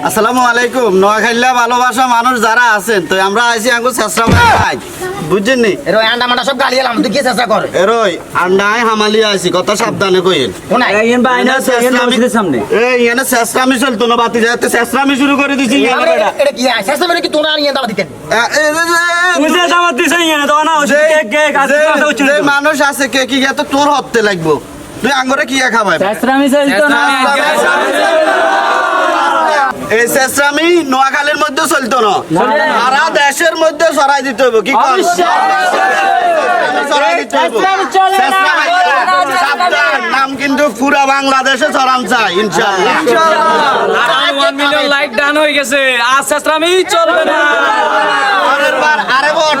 আসসালামু আলাইকুম। নোয়াখাইলা ভালোবাসা মানুষ যারা আছেন তো আমরা আইছি আঙ্গু চেষ্টা ভাই বুঝছেন নি? এর ওই আন্ডা মান্ডা সব গালি এলাম তুই কি চেষ্টা কর? এরই আন্ডায় হামালি আইছি কথা সাবধানে কইেন সামনে। এই এখানে চেষ্টামি চলতো না বাতি যাতে চেষ্টামি শুরু করে দিছি এটা কি আছে চেষ্টা করে কি তোরা নিয়ে দাও দিতেন? যে দামাত দিছ ইয়া তো না আজ যে- কথা উচ্চ মানুষ আছে কে কি তো তোর হতে লাগবো। তুই আঙ্গরে কি খাবাই? আমি চলতো না। এই চেষ্টামি নোয়াখালীর মধ্যে চলতো না। সারা দেশের মধ্যে সরাই দিতে কি হইব। চেষ্টামি, সাবধান, নাম কিন্তু পুরা বাংলাদেশে চরাম চাই লাইক ডান হয়ে গেছে। আজ শেষরামি চলবে না। আরে বড়